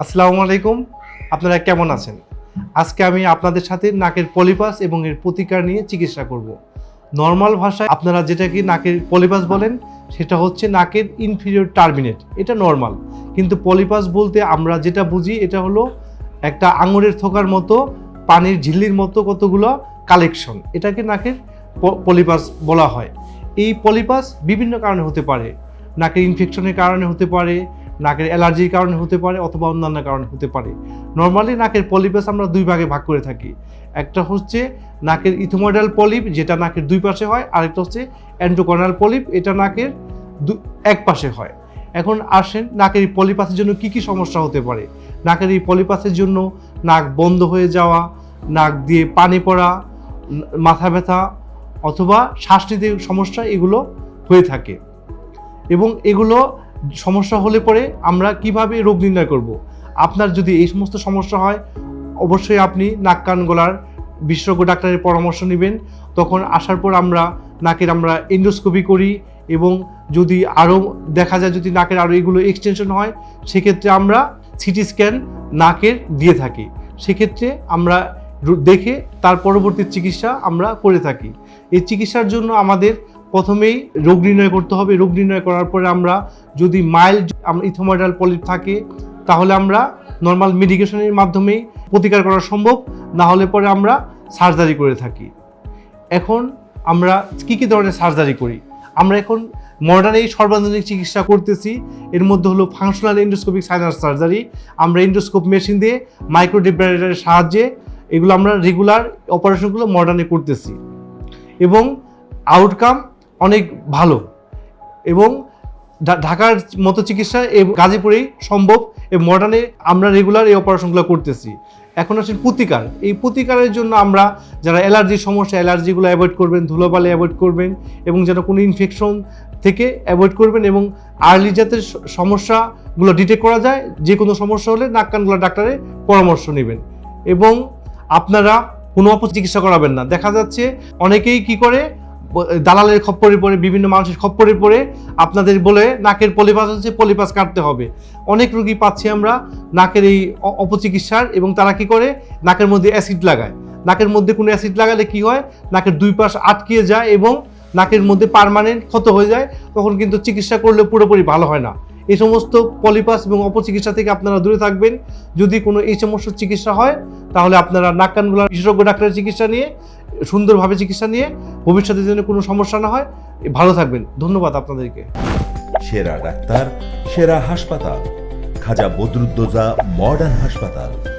আসসালামু আলাইকুম। আপনারা কেমন আছেন? আজকে আমি আপনাদের সাথে নাকের পলিপাস এবং এর প্রতিকার নিয়ে চিকিৎসা করব। নর্মাল ভাষায় আপনারা যেটাকে নাকের পলিপাস বলেন, সেটা হচ্ছে নাকের ইনফিরিয়র টার্মিনেট এটা নর্মাল। কিন্তু পলিপাস বলতে আমরা যেটা বুঝি, এটা হলো একটা আঙুরের থোকার মতো, পানির ঝিল্লির মতো কতগুলো কালেকশন এটাকে নাকের পলিপাস বলা হয়। এই পলিপাস বিভিন্ন কারণে হতে পারে। নাকের ইনফেকশনের কারণে হতে পারে নাকের অ্যালার্জির কারণে হতে পারে অথবা অন্যান্য কারণে হতে পারে। নর্মালি নাকের পলিপাস আমরা দুই ভাগে ভাগ করে থাকি। একটা হচ্ছে নাকের ইথোমোডাল পলিপ যেটা নাকের দুই পাশে হয়, আরেকটা হচ্ছে অ্যান্ড্রোকনাল পলিপ এটা নাকের দু এক পাশে হয়। এখন আসেন, নাকের পলিপাসের জন্য কি কি সমস্যা হতে পারে? নাকের এই পলিপাসের জন্য নাক বন্ধ হয়ে যাওয়া, নাক দিয়ে পানি পড়া মাথা ব্যথা অথবা শ্বাস নিতে সমস্যা, এগুলো হয়ে থাকে। এবং এগুলো সমস্যা হলে পরে আমরা কীভাবে রোগ নির্ণয় করব? আপনার যদি এই সমস্ত সমস্যা হয়, অবশ্যই আপনি নাক, কান গলার বিশেষজ্ঞ ডাক্তারের পরামর্শ নেবেন। তখন আসার পর আমরা নাকের আমরা এন্ডোস্কোপি করি এবং যদি আরও দেখা যায় যদি নাকের আরও এগুলো এক্সটেনশন হয়, সেক্ষেত্রে আমরা সিটি স্ক্যান নাকের দিয়ে থাকি। সেক্ষেত্রে আমরা দেখে তার পরবর্তী চিকিৎসা আমরা করে থাকি। এই চিকিৎসার জন্য আমাদের প্রথমেই রোগ নির্ণয় করতে হবে। রোগ নির্ণয় করার পরে আমরা যদি মাইল্ড ইথোমাইডাল পলিপ থাকে, তাহলে আমরা নর্মাল মেডিকেশনের মাধ্যমেই প্রতিকার করা সম্ভব। না হলে পরে আমরা সার্জারি করে থাকি। এখন আমরা কী কী ধরনের সার্জারি করি? আমরা এখন মডার্ন এই সর্বাধুনিক চিকিৎসা করতেছি। এর মধ্যে হলো ফাংশনাল এন্ডোস্কোপিক সাইনাস সার্জারি আমরা এন্ডোস্কোপ মেশিন দিয়ে মাইক্রোডিব্রাইডারের সাহায্যে এগুলো আমরা রেগুলার অপারেশনগুলো মডার্নে করতেছি। এবং আউটকাম অনেক ভালো। এবং ঢাকার মতো চিকিৎসা এই গাজীপুরেই সম্ভব এই মডার্নে আমরা রেগুলার এই অপারেশনগুলো করতেছি। এখন আসেন প্রতিকার। এই প্রতিকারের জন্য আমরা যারা অ্যালার্জির সমস্যা, অ্যালার্জিগুলো অ্যাভয়েড করবেন, ধুলোবালি অ্যাভয়েড করবেন এবং যেন কোনো ইনফেকশন থেকে অ্যাভয়েড করবেন এবং আর্লি যাতে সমস্যাগুলো ডিটেক্ট করা যায়, যে কোনো সমস্যা হলে নাক কানগুলো ডাক্তারের পরামর্শ নেবেন। এবং আপনারা কোনো অপচিকিৎসা করাবেন না। দেখা যাচ্ছে অনেকেই কি করে দালালের খপ্পরে পড়ে, বিভিন্ন মানুষের খপ্পরে পড়ে আপনাদের বলে নাকের পলিপাস হচ্ছে, পলিপাস কাটতে হবে। অনেক রোগী পাচ্ছি আমরা নাকের এই অপচিকিৎসার এবং তারা কি করে? নাকের মধ্যে অ্যাসিড লাগায়। নাকের মধ্যে কোনো অ্যাসিড লাগালে কি হয়? নাকের দুই পাশ আটকিয়ে যায় এবং নাকের মধ্যে পার্মানেন্ট ক্ষত হয়ে যায়, তখন কিন্তু চিকিৎসা করলে পুরোপুরি ভালো হয় না। এই সমস্ত পলিপাস এবং অপচিকিৎসা থেকে আপনারা দূরে থাকবেন। যদি কোনো এই সমস্ত চিকিৎসা হয়, তাহলে আপনারা নাক কানগুলার বিশেষজ্ঞ ডাক্তারের চিকিৎসা নিয়ে সুন্দরভাবে চিকিৎসা নিয়ে ভবিষ্যতে যেন কোনো সমস্যা না হয়। ভালো থাকবেন। ধন্যবাদ আপনাদেরকে। সেরা ডাক্তার, সেরা হাসপাতাল। খাজা বদরুদ্দোজা মডার্ন হাসপাতাল।